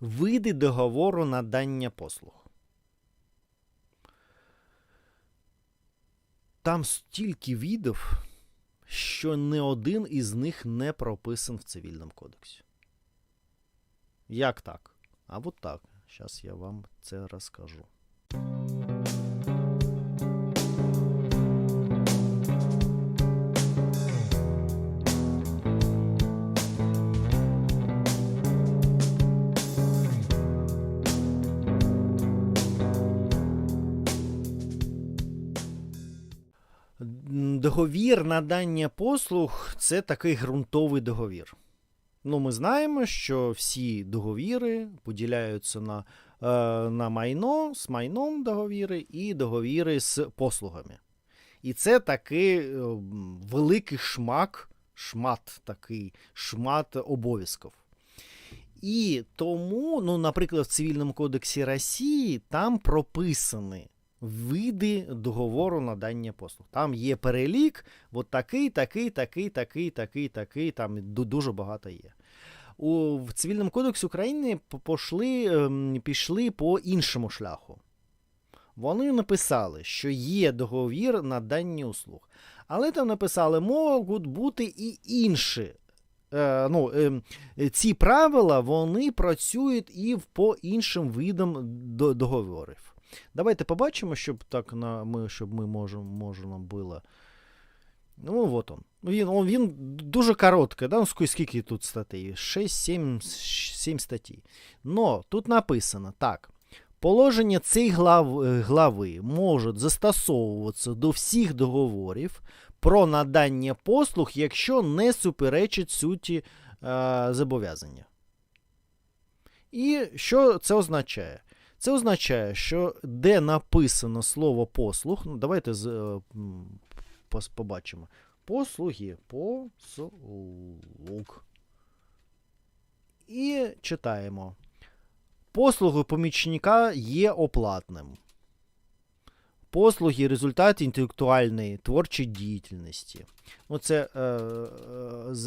Види договору надання послуг. Там стільки видів, що не один із них не прописан в цивільному кодексі. Як так? А от так. Зараз я вам це розкажу. Договір надання послуг це такий ґрунтовий договір. Ну, ми знаємо, що всі договіри поділяються на, е, на майно, з майном договіри і договіри з послугами. І це такий е, великий шмак, шмат такий, шмат обов'язків. І тому, ну, наприклад, в Цивільному кодексі Росії там прописані види договору надання послуг. Там є перелік, от такий, такий, такий, такий, такий, такий, там дуже багато є. У, в Цивільному кодексі України пошли, ем, пішли по іншому шляху. Вони написали, що є договір надання услуг. Але там написали, можуть бути і інші. Е, ну, ем, ці правила вони працюють і по іншим видам договорів. Давайте побачимо, щоб так на ми, щоб ми можемо можна було. Ну, от он. Він, он, він дуже короткий, да? Ну, скільки тут статей? 6-7 7 статей. Но тут написано так. Положення цієї глав, е, глави можуть застосовуватися до всіх договорів про надання послуг, якщо не суперечить суті е, зобов'язання. І що це означає? Це означає, що де написано слово послуг, ну давайте з, е, побачимо. Послуги. Послуг. І читаємо. Послуги помічника є оплатним. Послуги результат інтелектуальної творчої діяльності. Ну, це е, е,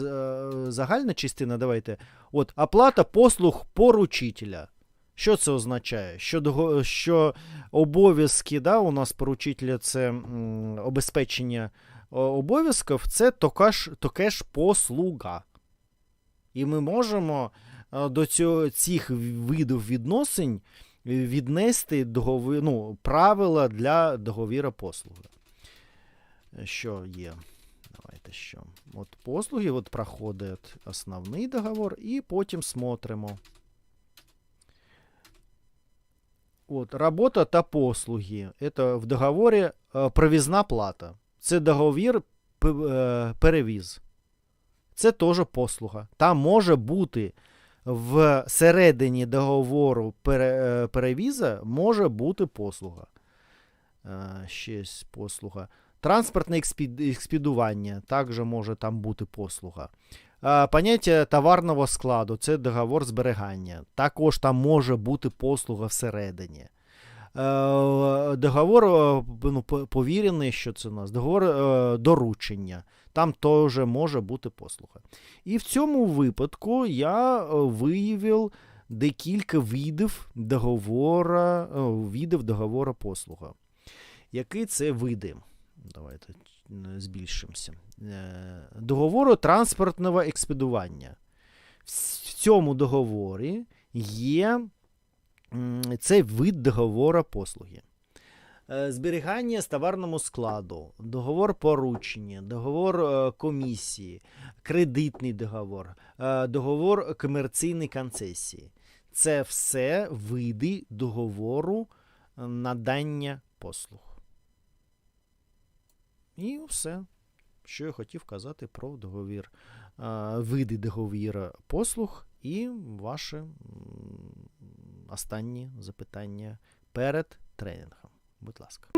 е, загальна частина. Давайте. От, оплата послуг поручителя. Що це означає? Що, що обов'язки да, у нас поручителя це м, обезпечення обов'язків, це таке ж послуга. І ми можемо е, до цього, цих видів відносин віднести договір, ну, правила для договіра послуги. Що є? Давайте що. От послуги от проходить основний договор, і потім смотримо. От, робота та послуги. Це в договорі е, провізна плата. Це договір е, перевіз. Це теж послуга. Там може бути в середині договору е, перевіза може бути послуга. Е, є послуга. Транспортне експідування також може там бути послуга. Е, Поняття товарного складу це договор зберігання. Також там може бути послуга всередині. Договор ну, повірений, що це у нас? Договор доручення. Там теж може бути послуга. І в цьому випадку я е, виявив декілька видів договора, е, видів договора послуга. Які це види? Давайте е, збільшимося. Договору транспортного експедування. В цьому договорі є це вид договору послуги. Е, Зберігання з товарному складу, договор поручення, договор е, комісії, кредитний договор, е, договор комерційної концесії. Це все види договору надання послуг. І все, що я хотів казати про договір, види договіра послуг і ваші м, останні запитання перед тренінгом. Будь ласка.